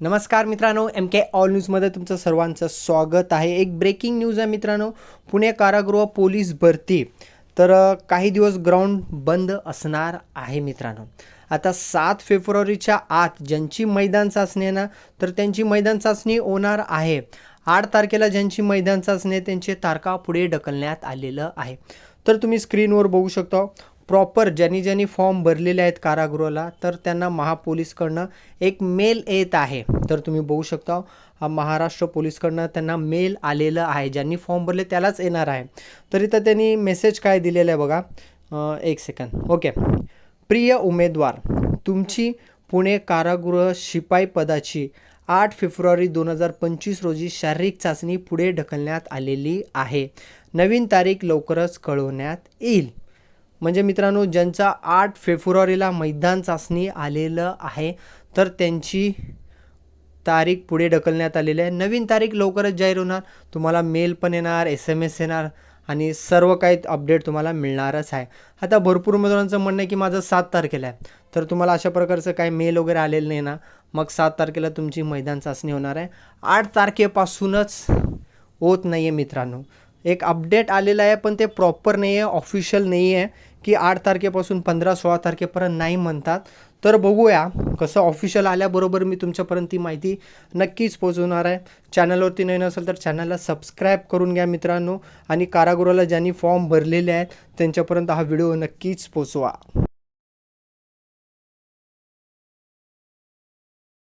नमस्कार मित्रांनो एम के ऑल न्यूजमध्ये तुमचं सर्वांचं स्वागत आहे. एक ब्रेकिंग न्यूज आहे मित्रांनो. पुणे कारागृह पोलीस भरती. तर काही दिवस ग्राउंड बंद असणार आहे मित्रांनो. आता सात फेब्रुवारीच्या आत ज्यांची मैदान चाचणी आहे ना तर त्यांची मैदान चाचणी होणार आहे. आठ तारखेला ज्यांची मैदान चाचणी आहे त्यांचे तारखा पुढे ढकलण्यात आलेलं आहे. तर तुम्ही स्क्रीनवर बघू शकता प्रॉपर ज्यांनी ज्यांनी फॉर्म भरलेले आहेत कारागृहाला तर त्यांना महापोलीसकडनं एक मेल येत आहे. तर तुम्ही बघू शकता हा महाराष्ट्र पोलीसकडनं त्यांना मेल आलेलं आहे. ज्यांनी फॉर्म भरले त्यालाच येणार आहे. तर इथं त्यांनी मेसेज काय दिलेलं आहे बघा. एक सेकंद ओके. प्रिय उमेदवार तुमची पुणे कारागृह शिपाई पदाची आठ फेब्रुवारी दोन हजार पंचवीस रोजी शारीरिक चाचणी पुढे ढकलण्यात आलेली आहे. नवीन तारीख लवकरच कळवण्यात येईल. म्हणजे मित्रांनो ज्यांचा आठ फेब्रुवारीला मैदान चाचणी आलेलं आहे तर त्यांची तारीख पुढे ढकलण्यात आलेली आहे. नवीन तारीख लवकरच जाहीर होणार. तुम्हाला मेल पण येणार एस एम एस येणार आणि सर्व काही अपडेट तुम्हाला मिळणारच आहे. आता भरपूर उमेदवारांचं म्हणणं आहे की माझं सात तारखेला आहे. तर तुम्हाला अशा प्रकारचं काही मेल वगैरे आलेलं नाही ना मग सात तारखेला तुमची मैदान चाचणी होणार आहे. आठ तारखेपासूनच होत नाही आहे मित्रांनो. एक अपडेट आलेलं आहे पण ते प्रॉपर नाही आहे ऑफिशियल नाही आहे की आठ तारखेपासून पंधरा सोळा तारखेपर्यंत नाही म्हणतात. तर बघूया कसं ऑफिशियल आल्याबरोबर मी तुमच्यापर्यंत ती माहिती नक्कीच पोहोचवणार आहे. चॅनलवरती नाही नसेल तर चॅनलला सबस्क्राईब करून घ्या मित्रांनो. आणि कारागृहाला ज्यांनी फॉर्म भरलेले आहेत त्यांच्यापर्यंत हा व्हिडिओ नक्कीच पोचवा